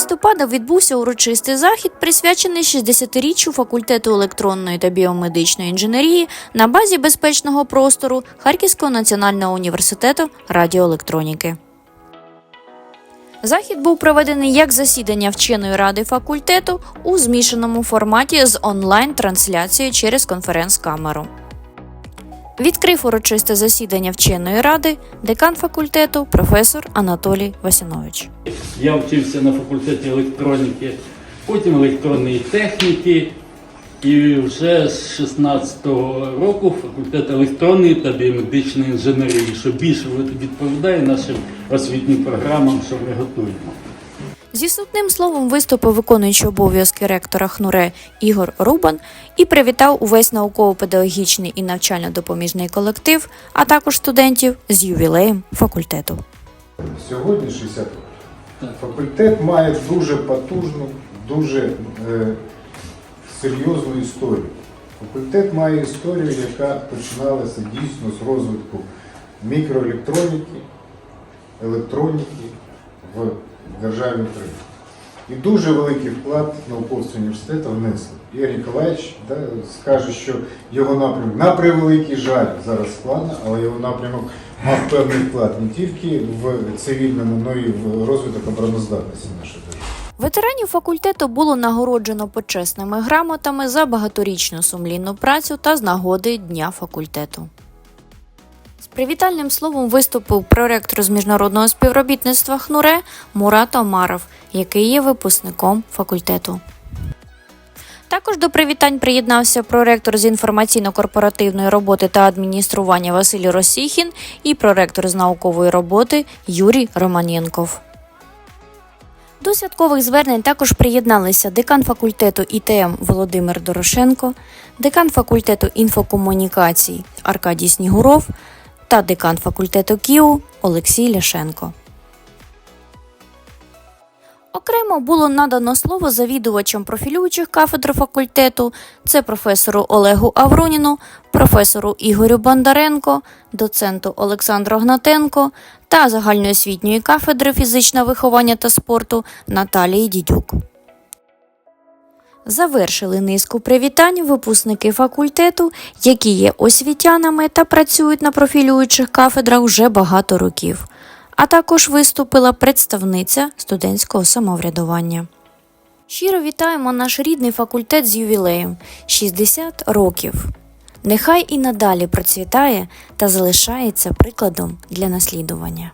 листопада відбувся урочистий захід, присвячений 60-річчю факультету електронної та біомедичної інженерії на базі безпечного простору Харківського національного університету радіоелектроніки. Захід був проведений як засідання вченої ради факультету у змішаному форматі з онлайн-трансляцією через конференц-камеру. Відкрив урочисте засідання вченої ради декан факультету професор Анатолій Васянович. Я вчився на факультеті електроніки, потім електронної техніки. І вже з 16-го року факультет електронної та біомедичної інженерії, що більше відповідає нашим освітнім програмам, що ми готуємо. Зі сутним словом виступив виконуючий обов'язки ректора ХНУРЕ Ігор Рубан і привітав увесь науково-педагогічний і навчально-допоміжний колектив, а також студентів з ювілеєм факультету. Сьогодні 60 років. Факультет має дуже потужну, дуже е, серйозну історію. Факультет має історію, яка починалася дійсно з розвитку мікроелектроніки, електроніки в державі Україна. І дуже великий вклад науковці університету внесли. Ігор Ніколаївич да, скаже, що його напрямок, на превеликий жаль, зараз складно, але його напрямок мав певний вклад не тільки в цивільному, але й в розвиток обороноздатності нашої держави. Ветеранів факультету було нагороджено почесними грамотами за багаторічну сумлінну працю та з нагоди Дня факультету. Привітальним словом виступив проректор з міжнародного співробітництва ХНУРЕ Мурат Омаров, який є випускником факультету. Також до привітань приєднався проректор з інформаційно-корпоративної роботи та адміністрування Василь Росіхін і проректор з наукової роботи Юрій Романєнков. До святкових звернень також приєдналися декан факультету ІТМ Володимир Дорошенко, декан факультету інфокомунікацій Аркадій Снігуров та декан факультету КІУ Олексій Ляшенко. Окремо було надано слово завідувачам профілюючих кафедр факультету, це професору Олегу Авроніну, професору Ігорю Бондаренко, доценту Олександру Гнатенко та загальноосвітньої кафедри фізичного виховання та спорту Наталії Дідюк. Завершили низку привітань випускники факультету, які є освітянами та працюють на профілюючих кафедрах вже багато років. А також виступила представниця студентського самоврядування. Щиро вітаємо наш рідний факультет з ювілеєм 60 років. Нехай і надалі процвітає та залишається прикладом для наслідування.